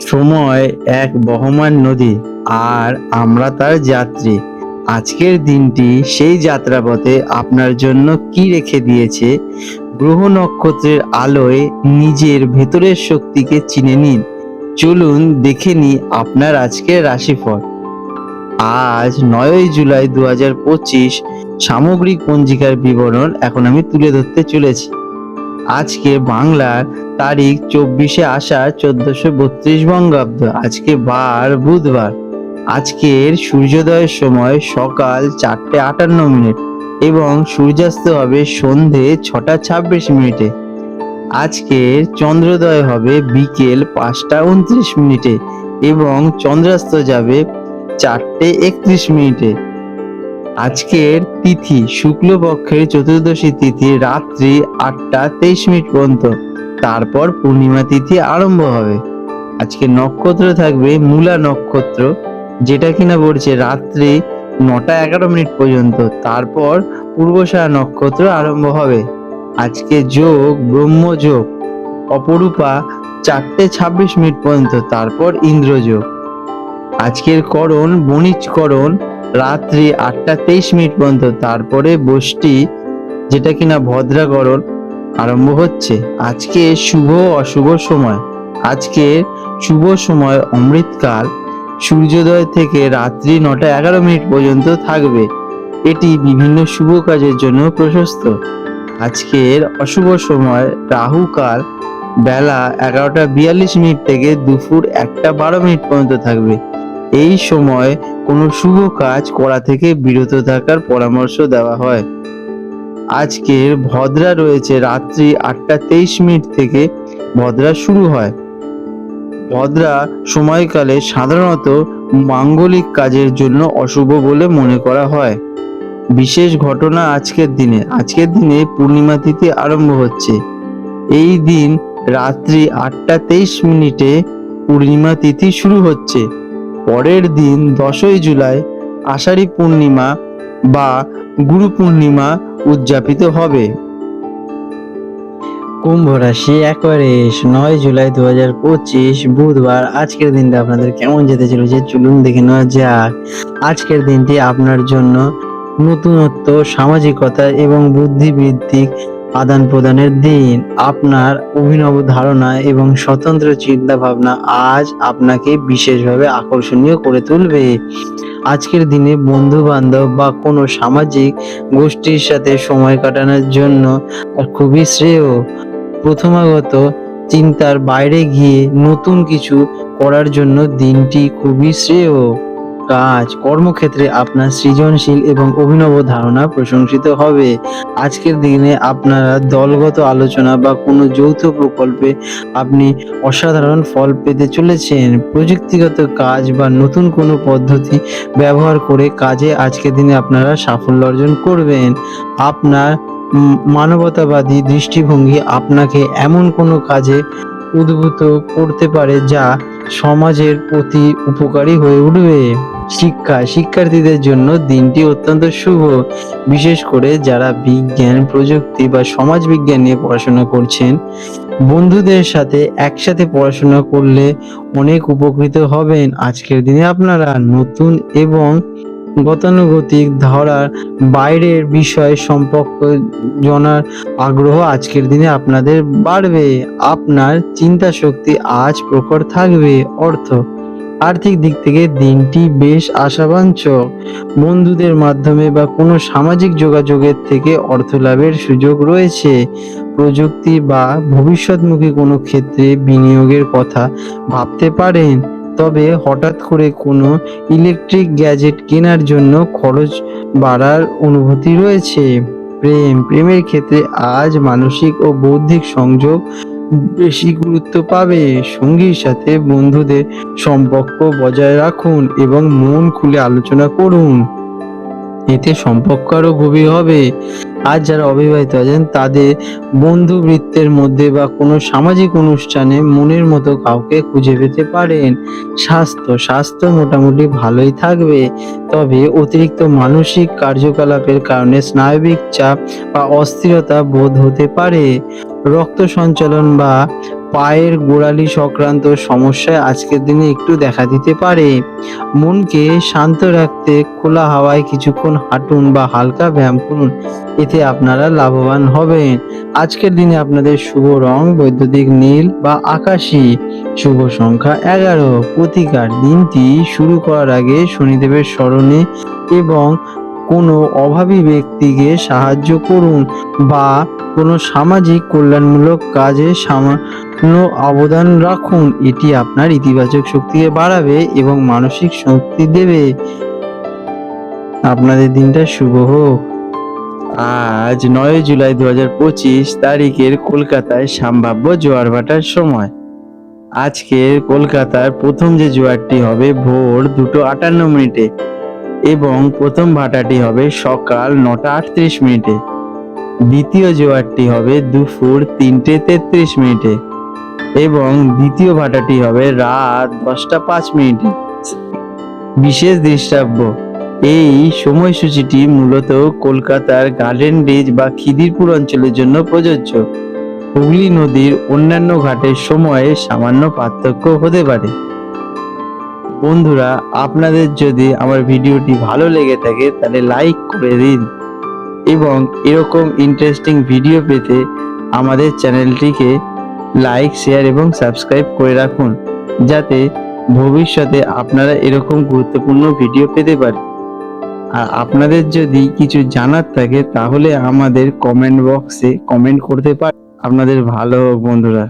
সময় এক বহমান নদী আর আমরা তার যাত্রী। আজকের দিনটি সেই যাত্রাপথে আপনার জন্য কি রেখে দিয়েছে? গ্রহ নক্ষত্রের আলোয় নিজের ভেতরের শক্তিকে চিনে নিন। চলুন দেখে নি আপনার আজকের রাশিফল। আজ নয়ই জুলাই দু হাজার পঁচিশ, সামগ্রিক পঞ্জিকার বিবরণ এখন আমি তুলে ধরতে চলেছি। আজকে বাংলার তারিখ চব্বিশে আষাঢ় চোদ্দশো বত্রিশ বঙ্গাব্দ। আজকে বার বুধবার। আজকের সূর্যোদয়ের সময় সকাল চারটে আটান্ন মিনিট এবং সূর্যাস্ত হবে সন্ধে ছটা ছাব্বিশ মিনিটে। আজকের চন্দ্রোদয় হবে বিকেল পাঁচটা উনত্রিশ মিনিটে এবং চন্দ্রাস্ত যাবে চারটে একত্রিশ মিনিটে। আজকের তিথি শুক্লপক্ষের চতুর্দশী তিথি রাত্রি আটটা তেইশ মিনিট পর্যন্ত। তারপর পূর্ণিমা তিথি আরম্ভ হবে। আজকে নক্ষত্র থাকবে মূলা নক্ষত্র, যেটা কিনা পড়ছে রাত্রি নটা এগারো মিনিট পর্যন্ত। তারপর পূর্বশায়া নক্ষত্র আরম্ভ হবে। আজকে যোগ ব্রহ্মযোগ অপরূপা চারটে ছাব্বিশ মিনিট পর্যন্ত। তারপর ইন্দ্রযোগ আজকের করণ বণিজকরণ রাত্রি আটটা তেইশ মিনিট পর্যন্ত। তারপরে বষ্টি, যেটা কিনা ভদ্রাকরণ আরম্ভ হচ্ছে। আজকে শুভ অশুভ সময়। আজকে শুভ সময় অমৃতকাল। সূর্যোদয় থেকে রাত্রি নটা এগারো মিনিট পর্যন্ত থাকবে। এটি বিভিন্ন শুভ কাজের জন্য প্রশস্ত। আজকের অশুভ সময় রাহুকাল। বেলা এগারোটা বিয়াল্লিশ মিনিট থেকে দুপুর একটা বারো মিনিট পর্যন্ত থাকবে। এই সময় কোনো শুভ কাজ করা থেকে বিরত থাকার পরামর্শ দেওয়া হয়। আজকের ভদ্রা রয়েছে রাত্রি আটটা তেইশ মিনিট থেকে ভদ্রা শুরু হয়। ভদ্রা সময়কালে সাধারণত মাঙ্গলিক কাজের জন্য অশুভ বলে মনে করা হয়। বিশেষ ঘটনা আজকের দিনে। আজকের দিনে পূর্ণিমা তিথি আরম্ভ হচ্ছে। এই দিন রাত্রি আটটা তেইশ মিনিটে পূর্ণিমা তিথি শুরু হচ্ছে। পরের দিন দশই জুলাই আষাঢ়ী পূর্ণিমা বা গুরু পূর্ণিমা উদযাপিত হবে। কুম্ভ রাশি অ্যাকোয়ারিস নয় জুলাই দু হাজার পঁচিশ, বুধবার। আজকের দিনটা আপনাদের কেমন যেতে চলেছে চলুন দেখে নেওয়া যাক। আজকের দিনটি আপনার জন্য নতুনত্ব, সামাজিকতা এবং বুদ্ধিবৃত্তিক আদান প্রদানের দিন। আপনার অভিনব ধারণা এবং স্বতন্ত্র চিন্তা ভাবনা আজ আপনাকে বিশেষভাবে আকর্ষণীয় করে তুলবে। আজকের দিনে বন্ধু বান্ধব বা কোনো সামাজিক গোষ্ঠীর সাথে সময় কাটানোর জন্য খুবই শ্রেয়। প্রথমাগত চিন্তার বাইরে গিয়ে নতুন কিছু করার জন্য দিনটি খুবই শ্রেয়। কাজ, কর্মক্ষেত্রে আপনার সৃজনশীল এবং অভিনব ধারণা প্রশংসিত হবে। আজকের দিনে আপনারা দলগত আলোচনা বা কোনো যৌথ প্রকল্পে আপনি অসাধারণ ফল পেতে চলেছেন। প্রযুক্তিগত কাজ বা নতুন কোনো পদ্ধতি ব্যবহার করে কাজে আজকের দিনে আপনারা সাফল্য অর্জন করবেন। আপনার মানবতাবাদী দৃষ্টিভঙ্গি আপনাকে এমন কোনো কাজে উদ্ভূত করতে পারে যা সমাজের প্রতি উপকারী হয়ে উঠবে। শিক্ষা, শিক্ষার্থীদের জন্য দিনটি অত্যন্ত শুভ। বিশেষ করে যারা বিজ্ঞান, প্রযুক্তি বা সমাজ বিজ্ঞান নিয়ে পড়াশোনা করছেন, বন্ধুদের সাথে একসাথে পড়াশোনা করলে অনেক উপকৃত হবেন। আজকের দিনে আপনারা নতুন এবং গতানুগতিক ধারার বাইরের বিষয় সম্পর্ক জানার আগ্রহ আজকের দিনে আপনাদের বাড়বে। আপনার চিন্তা শক্তি আজ প্রখর থাকবে। অর্থ আর্থিক দিক থেকে দিনটি বেশ আশাবাঞ্চক বন্ধুদের মাধ্যমে বা কোনো সামাজিক যোগাযোগের থেকে অর্থ লাভের সুযোগ রয়েছে। প্রযুক্তি বা ভবিষ্যৎমুখী কোনো ক্ষেত্রে বিনিয়োগের কথা ভাবতে পারেন, তবে হঠাৎ করে কোনো ইলেকট্রিক গ্যাজেট কেনার জন্য খরচ বাড়ার অনুভূতি রয়েছে। প্রেম, প্রেমের ক্ষেত্রে আজ মানসিক ও বৌদ্ধিক সংযোগ বেশি গুরুত্ব পাবে। সঙ্গীর সাথে বন্ধুদের সম্পর্ক বজায় রাখুন এবং মন খুলে আলোচনা করুন। এতে সম্পর্ক আরও গভীর হবে। আজ যারা অবিবাহিত আছেন, তাদের বন্ধু বৃত্তের মধ্যে বা কোনো সামাজিক অনুষ্ঠানে মনের মতো কাউকে খুঁজে পেতে পারেন। স্বাস্থ্য স্বাস্থ্য মোটামুটি ভালোই থাকবে। তবে অতিরিক্ত মানসিক কার্যকলাপের কারণে স্নায়বিক চাপ বা অস্থিরতা বোধ হতে পারে। রক্ত সঞ্চালন বা পায়ের গোড়ালি সংক্রান্ত সমস্যায় আজকের দিনে একটু দেখা দিতে পারে। মনকে শান্ত রাখতে খোলা হাওয়ায় কিছুক্ষণ হাঁটুন বা হালকা ব্যায়াম করুন, এতে আপনারা লাভবান হবেন। আজকের দিনে আপনাদের শুভ রং, বৈদ্যুতিক নীল বা আকাশি। শুভ সংখ্যা এগারো। প্রতিকার দিনটি শুরু করার আগে শনিদেবের স্মরণে এবং কোনো অভাবী ব্যক্তিকে সাহায্য করুন বা কোনো সামাজিক কল্যাণমূলক কাজে সামান্য অবদান রাখুন। এটি আপনার ইতিবাচক শক্তিকে বাড়াবে এবং মানসিক শক্তি দেবে। আপনাদের দিনটা শুভ হোক। আজ নয় জুলাই দু হাজার পঁচিশ তারিখের কলকাতায় সম্ভাব্য জোয়ার ভাটার সময়। আজকের কলকাতার প্রথম যে জোয়ারটি হবে ভোর দুটো আটান্ন মিনিটে এবং প্রথম ভাটাটি হবে সকাল নটা আটত্রিশ মিনিটে। দ্বিতীয় জোয়ারটি হবে দুপুর তিনটে তেত্রিশ মিনিটে এবং দ্বিতীয় ভাটাটি হবে রাত দশটা পাঁচ মিনিটে। বিশেষ দৃষ্টাব্য, এই সময়সূচিটি মূলত কলকাতার গার্ডেন রিজ বা খিদিরপুর অঞ্চলের জন্য প্রযোজ্য। হুগলি নদীর অন্যান্য ঘাটের সময়ে সামান্য পার্থক্য হতে পারে। বন্ধুরা, আপনাদের যদি আমার ভিডিওটি ভালো লেগে থাকে, তাহলে লাইক করে দিন। এবং এরকম ইন্টারেস্টিং ভিডিও পেতে আমাদের চ্যানেলটিকে লাইক শেয়ার এবং সাবস্ক্রাইব করে রাখুন, যাতে ভবিষ্যতে আপনারা এরকম গুরুত্বপূর্ণ ভিডিও পেতে পারেন। আর আপনাদের যদি কিছু জানার থাকে, তাহলে আমাদের কমেন্ট বক্সে কমেন্ট করতে পারেন আপনাদের ভালো বন্ধুরা।